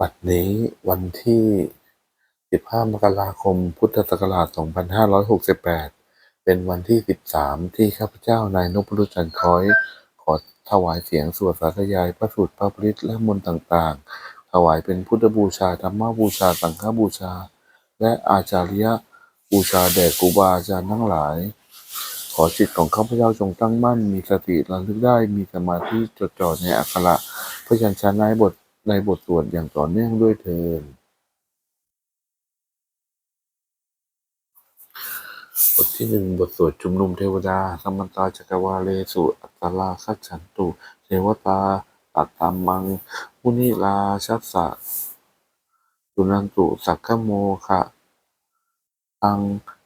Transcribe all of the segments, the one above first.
บัดนี้วันที่ 15 มกราคม พุทธศักราช 2568 เป็นวันที่ 13 ที่ข้าพเจ้านายนพรุจันทร์ค้อย ขอถวายเสียงสวดสาธยายพระสูตรพระปริตและมนต์ต่างๆ ถวายเป็นพุทธบูชา ธรรมบูชา สังฆบูชา และอาจาริยบูชาแด่ครูบาอาจารย์ทั้งหลาย ขอจิตของข้าพเจ้าจงตั้งมั่น มีสติระลึกได้ มีสมาธิจดจ่อในอักขระพยัญชนะบท ในบทสวดอย่างต่อเนื่องด้วยเทินบทที่หนึ่งบทสวดชุมนุมเทวดาสัมมันตาจักรวาเลสุอัตตลาคัจฉันตุ เทวตาตัตตามังมุนิลาชัสสะสุนันตุสักขโมคะตัง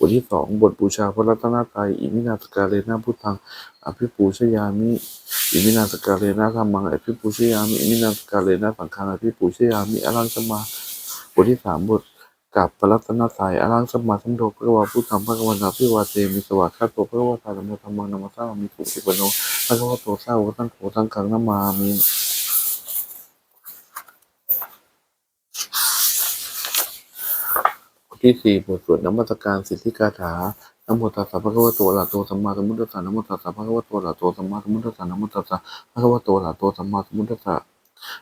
บทที่สองบทบูชาพระรัตนตรัยอิมินาสกาเลนะพุทธังอภิปูชยามิอิมินาสกาเลนะธรรมังอภิปูชยามิอิมินาสกาเลนะสังฆังอภิปูชยามิอรังสมาบทที่สามบทกับพระรัตนตรัยอรังสมาสัมโดพระวาพุทธังพระกวนาพิวาเตมิสวาคาโตพระวตาธรรมธรรมังนามาสามิสุติปโนพระวาโตสาวกสังโฆสังฆังนามามิ ที่สี่บทสวดนมัสการสิทธิกาถานโมตัสสะภะคะวะโตอะระหะโตสัมมาสัมพุทธัสสะนโมตัสสะภะคะวะโตอะระหะโตสัมมาสัมพุทธัสสะนโมตัสสะภะคะวะโตอะระหะโตสัมมาสัมพุทธัสสะ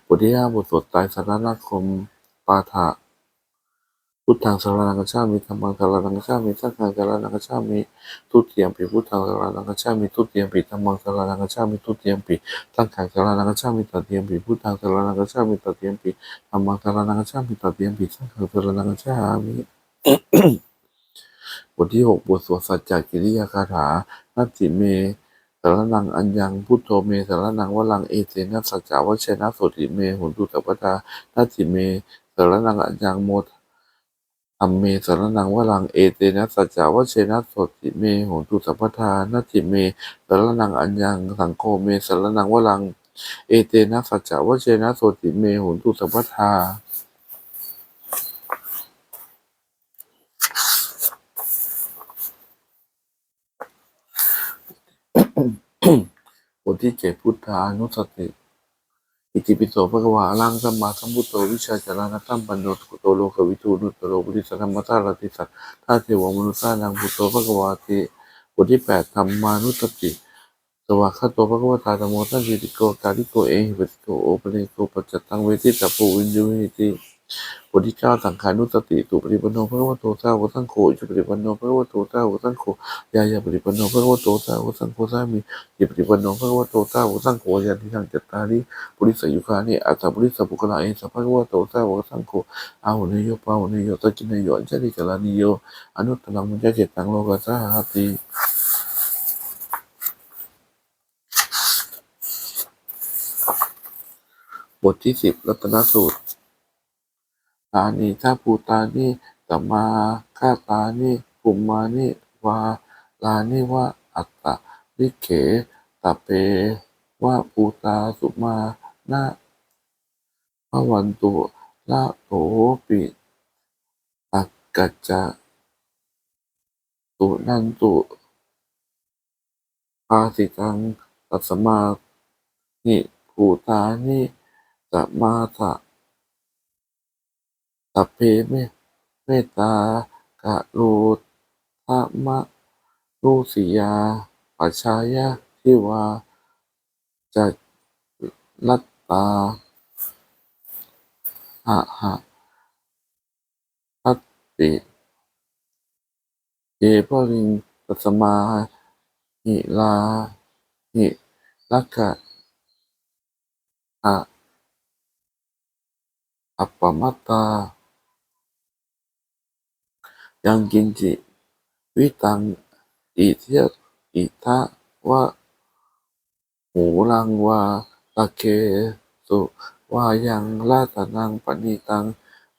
บทที่ห้าบทสวดไตรสารณคมปาฐะพุทธังสารนังกัจฉามิธัมมังสารนังกัจฉามิสังฆังสารนังกัจฉามิทุติยมปิพุทธังสารนังกัจฉามิทุติยมปิธัมมังสารนังกัจฉามิทุติยมปิสังฆังสารนังกัจฉามิตติยมปิพุทธังสารนังกัจฉามิตติยมปิธัมมังสารนังกัจฉามิตติยมปิสังฆังสารนังกัจฉามิ บทที่หกบทสวดสัจจกิริยาคาถานัตถิเมสารนังอัญญังพุทโธเมสารนังวลังเอเตนะสัจจวัชนะโสติเมหุนตุสัพพทานัตถิเมสารนังอัญญังโมธรรมเมสารนังวลังเอเตนะสัจจวัชนะโสติเมหุนตุสัพพทานัตถิเมสารนังอัญญังสังโฆเมสารนังวลัง เอเตนะสัจจวัชนะโสติเมหุนตุสัพพทา บทที่เจ็ดพุทธานุสติ อิติปิโสภะควะอรหังสัมมาสัมพุทโธวิชาจารณตัมปันโนสุโตโลกวิทูนุตตโรบุริสธรรมตาลติสัตท่าเทวมนุษย์สานังพุทโธภะควะติบทที่แปดธรรมานุสติสวากขาโตภะคะวะตาธรรมโมตันติติโก กาลิโกเอหิปัสสิโกโอปเนโกปัจจตังเวทิตาปูวินยูหิติ บทที่เก้าสังขานุสติตุปริปันโนภะคะวะโตสาวกสังโฆจุปริปันโนภะคะวะโตสาวกสังโฆยายาปริปันโนภะคะวะโตสาวกสังโฆสามิจิปริปันโนภะคะวะโตสาวกสังโฆยันทิทังจัตตาริปุริสยุคานิอัตตปุริสปุคลาเอสภะคะวะโตสาวกสังโฆอาหุเนโยปาหุเนโยตะจินโยอัญชลิกลานิโยอนุตตรังมุญญเจตังโลกัสสะหติบทที่สิบรัตนสูตร ตานิทัพภูตานิ ตมาคาตานิภูมานิ วาลานิวะ อัตตะลิเขตะเปวะภูตาสุมานะพระวันตุละโถปิตักกัจจะตุนันตุภาสิตังตัสมานิภูตานิสมาทะ สัพเพเมเมตตากะโรธามะรุสิยาปัชชายะทิวาจัตลัตตาหะหะทัตติเยพริงตัสมาหิลาหิลักขะอะอัปปมัตตา ยังกินจิ วิตัง อิเทียอิทะวะหูรังวาตะเคสุวายังลาตนังปณิตัง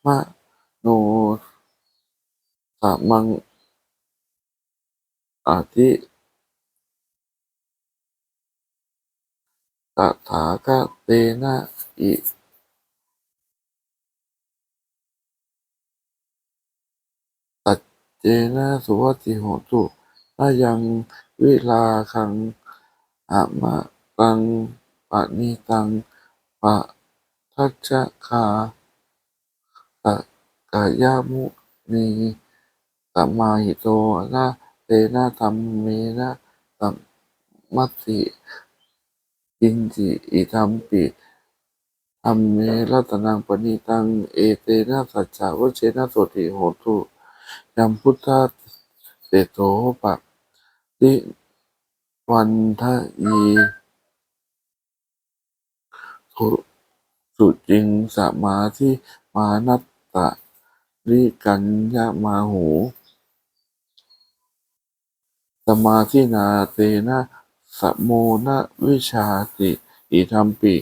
มะโนสะมังอาทิตถาคเตนะอิตัจ เจนะสุวัติโหตุนายังวิลาคังอะมะตังปะนิตังปะทัจจคาตะกายามุนีสมาหิโตนะเตนะธรรมเมนะสัมมัตติอินจิอิธัมปิธรรมเมรัตนังปณิตัง เอเตนะสัจจาวเชนะโสติโหตุ ยัมพุทธเตโตปะติวันทะยีสุสุจิงสมาธิมานัตตะริกัญญามาหูสมาธินาเตนะสะโมนะวิชาติอิธัมปิ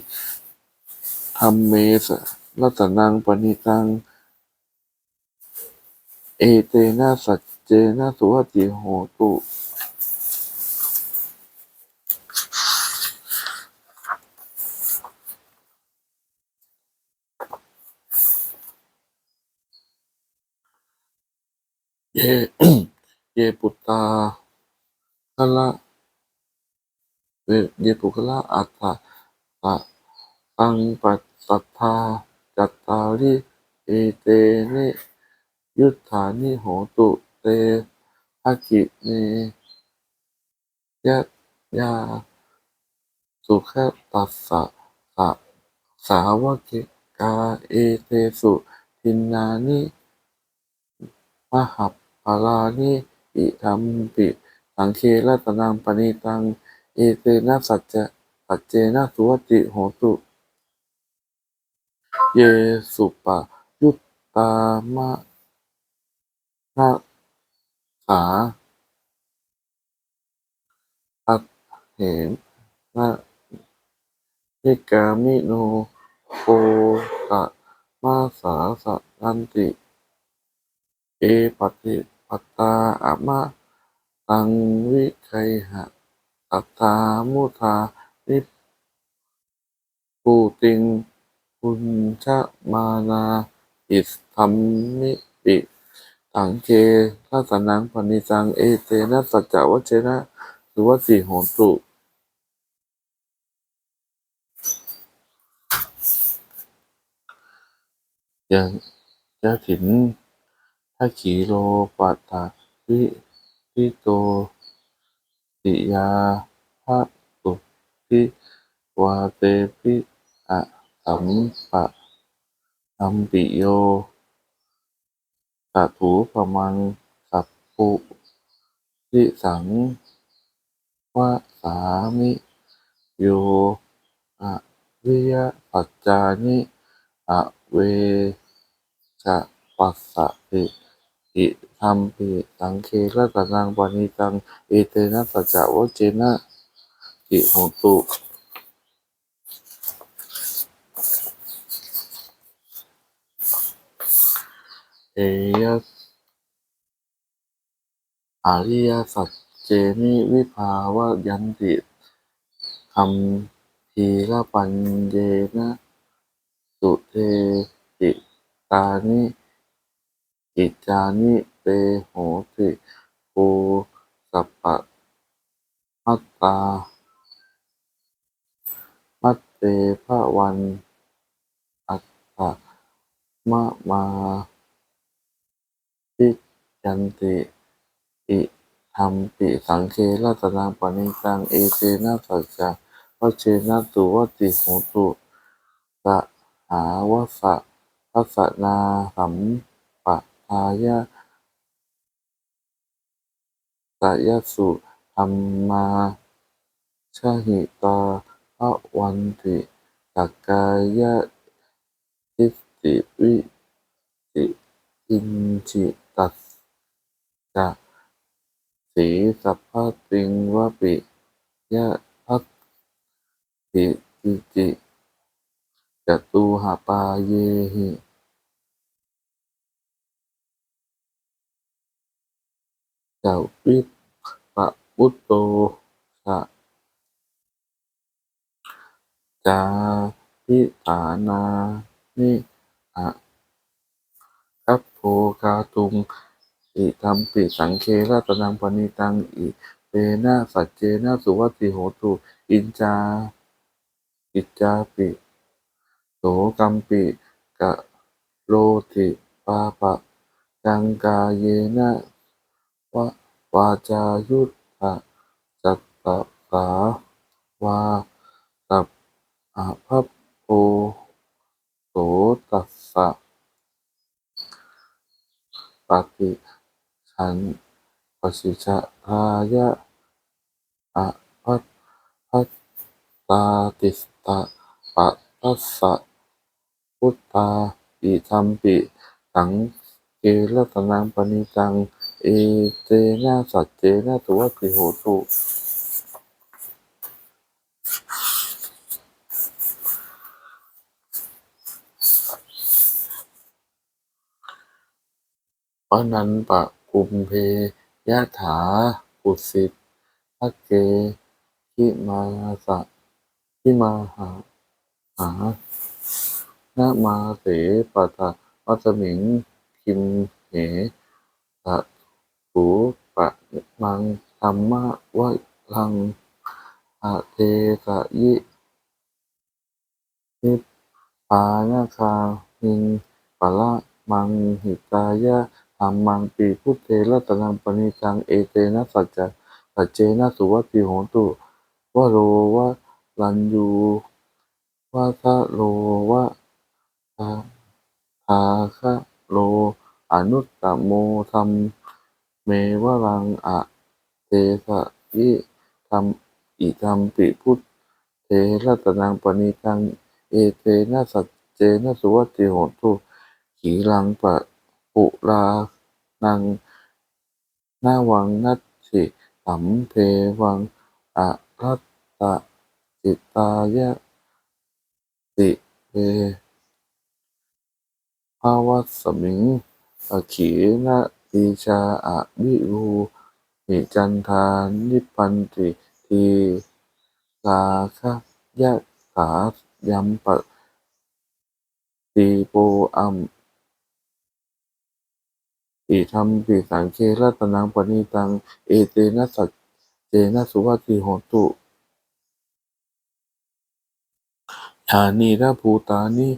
ธรรมเมสะรัตนังปณิตัง เอเตนะสัจเจนะสุวัติโหตุเยเยปุตตาคละเยปุคละอัตตะตะตังปัสสัทธาจัตตาริเอเตนิ ยุทธานิโหตุเตภกิเนยะยา สุขตัสสะสะสาวกิกาเอเตสุทินนานิมหัปปารานิอิธัมปิสังเครัตนังปณิตัง เอเตนะสัจจะสัจเจนะสุวติโหตุ เยสุปะยุตตามะ นะสาอัตเหนนะนิกามิโนโกตะมาสาสะนันติ เอปฏิปตาอะมะตังวิไคหะตัตตามุทานิปูติงปุญชมานา อิสธัมมิปิ ตังเคทัสนังปณิตัง เอเตนะสัจจวัชเชนะสุวัติโหตุยังยะถินทักขีโลปัตตาวิทิโตติยาภะตุทิวาเตปิอะสัมปะอัมปิโย ตถูปมังสัพพุทิสังวะสามิโยอะวิยปัจจานิอะเวจะปัสสะติอิธัมปิสังเครัตนังปณิตังเอเตนะสัจจวเชนะติโหตุ เอยะอริยสัจเจนิวิภาวะยันติคัมภีรปัญเยนะสุเทติตานิอิจานิเตโหติภูสัพพะมัตตา มัตเตภะวันอัตตะมะมา ทิยันติอิธัมปิสังเครัตนังปณิตังเอเตนะสัจจะวเชนะสุวติโหตุสหาวสะทัสสนาสัมปะทายะสยสุธรรมาชหิตาภวันติสักกายะทิฏฐิวิจิอินจิ ตัสสะสีสัพพะติงวะปิยะพัตติจิจิจตุหปาเยหิจาวิปะพุตโตสะจาพิฐานานิอะ กาตุง อิธัมปิสังเครัตนังปณิตัง อิเตนะสัจเจนะสุวัติโหตุ อินจา อิจาปิโสกัมปิกะโลติปาปะกังกาเยนะวะวาจายุตตะจัตตะสาวาตับอะพัพโพโสตัสสะ ปฏิฉันปสิชะทายะอะพัตพัตตาติสตาปัตัสสะพุทธาอิธัมปิสังเกลตนังปณิตัง เอเตนะสัจเจนะตัวัตติโหตุ ปนันปะกุมเพยะถาปุสิตทะเกขิมาสะขิมาหาหานามาเสปะทะวัสมิงคิมเหตะถูปะมังธรรมะวะลังอะเทสะยินิพพานาคามิงปะละมังหิตายะ ธัมมังปีพุทเทรัตนังปณิตังเอเตนะสัจจะสัจเจนะสุวัติโหตุวโรวะลันยูวะทะโลวะทาทาคะโล อนุตตโมธัมเมวะรังอะเตสะยิธัมอิธัมปิพุทเทรัตนังปณิตังเอเตนะสัจเจนะสุวัตติโหตุขีลังปะ ปุรานังนาวังนัตถิสัมเพวังอะรัตตะจิตายะติเวภาวัสมิงอขีนะตีชาอะวิรูหิจันทานิปปันติทีลาคะยะสายัมปะตีโปอัม อิธัมปิสังเครัตนังปณิตัง เอเตนะสัจเจนะสุวัติโหตุยานีระภูตานิ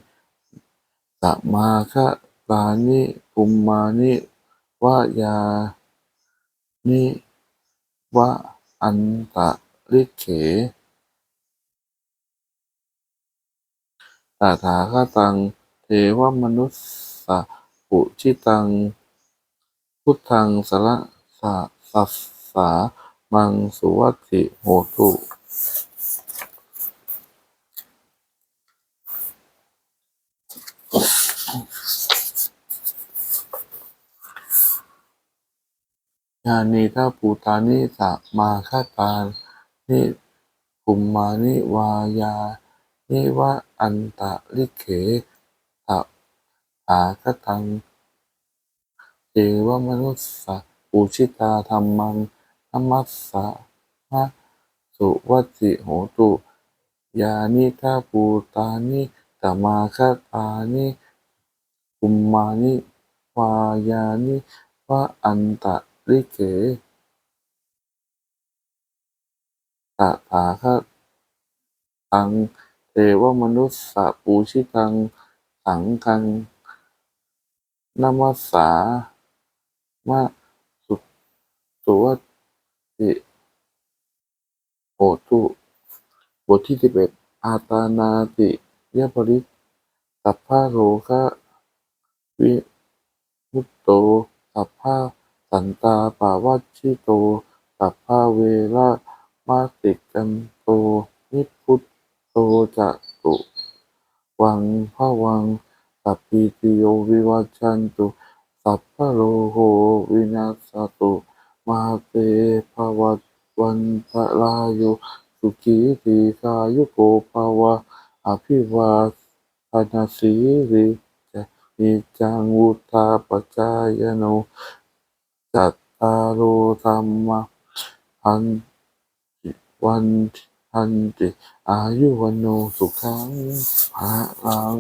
สัมมาคะตานิปุมมานิวะยานิวะอันตะลิเขตถาคตัง เทวมนุสสะปุชิตัง พุทธังสระสะสัสสามังสุวัติโหตุญาณีทัพภูตานิสัมาคตานิภูมมานิวายา นิวะอันตะลิเขตถาคตัง เทวมนุสสะปูชิตาธรรมังนัมมัสสะมะสุวัติโหตุ ยานิทัพภูตานิสัมมาคตานิภูมมานิวายานิวะอันตะลิเขตถาคตังเทวมนุสสะปูชิตัง สังฆังนมัสสา มะสุสุวัติโหตุบทที่สิบเอ็ดอาตานาติยปริสัพพะโลคะวิมุตโตสัพพะสันตาปาวัชชิโตสัพพะเวระมาติกันโตนิพุตโตจะตุวังพะวังสัพพิติโยวิวัชชันตุ สัพพะโลโหวินาศตุมาเตภวัตวันตรายโยสุขีทีคายุโกภาวะอภิวาทนาสีริจะนิจังวุธาปจายโนจัตตารโอธรรมะพันวันทันติอายุวันโนสุขังภะลัง